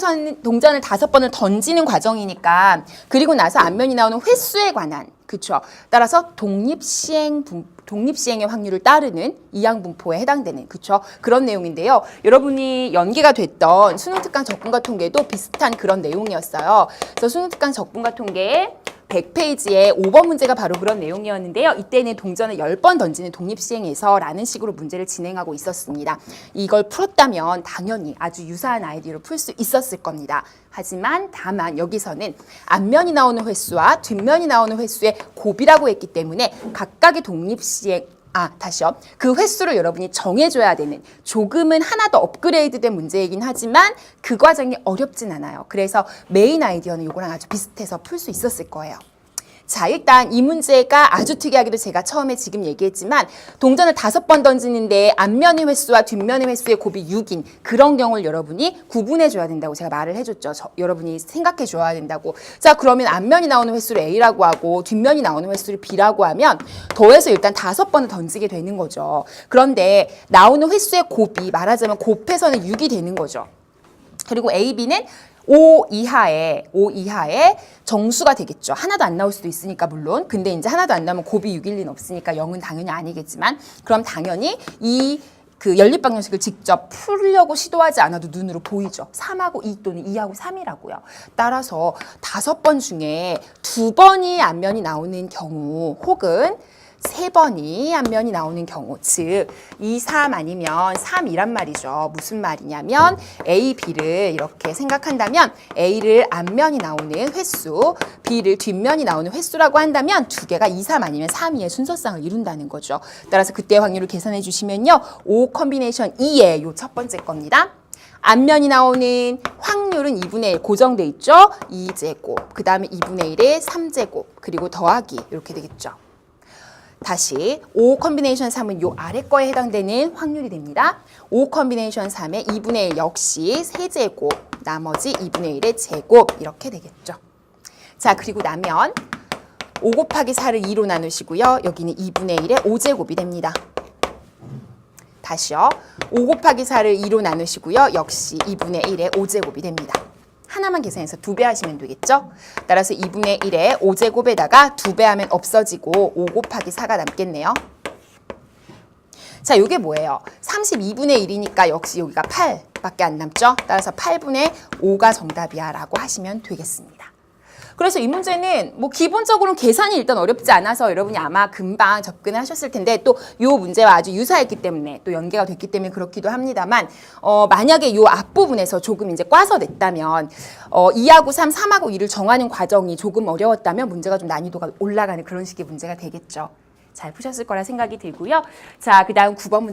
동선, 동전을 다섯 번을 던지는 과정이니까 그리고 나서 앞면이 나오는 횟수에 관한 그쵸. 따라서 독립시행 분, 독립시행의 확률을 따르는 이항분포에 해당되는 그쵸. 그런 내용인데요. 여러분이 연계가 됐던 수능특강 적분과 통계도 비슷한 그런 내용이었어요. 그래서 수능특강 적분과 통계에 100페이지에 5번 문제가 바로 그런 내용이었는데요. 이때는 동전을 10번 던지는 독립시행에서 라는 식으로 문제를 진행하고 있었습니다. 이걸 풀었다면 당연히 아주 유사한 아이디어로 풀 수 있었을 겁니다. 하지만 다만 여기서는 앞면이 나오는 횟수와 뒷면이 나오는 횟수의 곱이라고 했기 때문에 각각의 독립시행 아, 다시요. 그 횟수를 여러분이 정해줘야 되는 조금은 하나 더 업그레이드된 문제이긴 하지만 그 과정이 어렵진 않아요. 그래서 메인 아이디어는 이거랑 아주 비슷해서 풀 수 있었을 거예요. 자, 일단 이 문제가 아주 특이하게도 제가 처음에 지금 얘기했지만 동전을 다섯 번 던지는데 앞면의 횟수와 뒷면의 횟수의 곱이 6인 그런 경우를 여러분이 구분해 줘야 된다고 제가 말을 해줬죠. 저- 여러분이 생각해 줘야 된다고. 자, 그러면 앞면이 나오는 횟수를 A라고 하고 뒷면이 나오는 횟수를 B라고 하면 더해서 일단 다섯 번을 던지게 되는 거죠. 그런데 나오는 횟수의 곱이 말하자면 곱해서는 6이 되는 거죠. 그리고 A, B는 5 이하에 5 이하의 정수가 되겠죠. 하나도 안 나올 수도 있으니까 물론. 근데 이제 하나도 안 나오면 곱이 6일 리는 없으니까 0은 당연히 아니겠지만 그럼 당연히 이 그 연립 방정식을 직접 풀려고 시도하지 않아도 눈으로 보이죠. 3하고 2 또는 2하고 3이라고요. 따라서 다섯 번 중에 두 번이 앞면이 나오는 경우 혹은 세 번이 앞면이 나오는 경우, 즉 2, 3 아니면 3이란 말이죠. 무슨 말이냐면 A, B를 이렇게 생각한다면 A를 앞면이 나오는 횟수, B를 뒷면이 나오는 횟수라고 한다면 두 개가 2, 3 아니면 3, 2의 순서상을 이룬다는 거죠. 따라서 그때 확률을 계산해 주시면요. 5 컨비네이션 2의 요 첫 번째 겁니다. 앞면이 나오는 확률은 2분의 1 고정돼 있죠. 2제곱, 그 다음에 2분의 1의 3제곱, 그리고 더하기 이렇게 되겠죠. 다시 5 컨비네이션 3은 요 아래 거에 해당되는 확률이 됩니다. 5 컨비네이션 3의 2분의 1 역시 세제곱, 나머지 2분의 1의 제곱 이렇게 되겠죠. 자, 그리고 나면 5 곱하기 4를 2로 나누시고요. 여기는 2분의 1의 5제곱이 됩니다. 다시요. 5 곱하기 4를 2로 나누시고요. 역시 2분의 1의 5제곱이 됩니다. 하나만 계산해서 두 배 하시면 되겠죠? 따라서 2분의 1의 5제곱에다가 두 배 하면 없어지고 5 곱하기 4가 남겠네요. 자, 이게 뭐예요? 32분의 1이니까 역시 여기가 8밖에 안 남죠? 따라서 8분의 5가 정답이야 라고 하시면 되겠습니다. 그래서 이 문제는 뭐 기본적으로는 계산이 일단 어렵지 않아서 여러분이 아마 금방 접근을 하셨을 텐데 또 이 문제와 아주 유사했기 때문에 또 연계가 됐기 때문에 그렇기도 합니다만 어 만약에 이 앞부분에서 조금 이제 꽈서 냈다면 어 2하고 3, 3하고 2를 정하는 과정이 조금 어려웠다면 문제가 좀 난이도가 올라가는 그런 식의 문제가 되겠죠. 잘 푸셨을 거라 생각이 들고요. 자, 그다음 9번 문제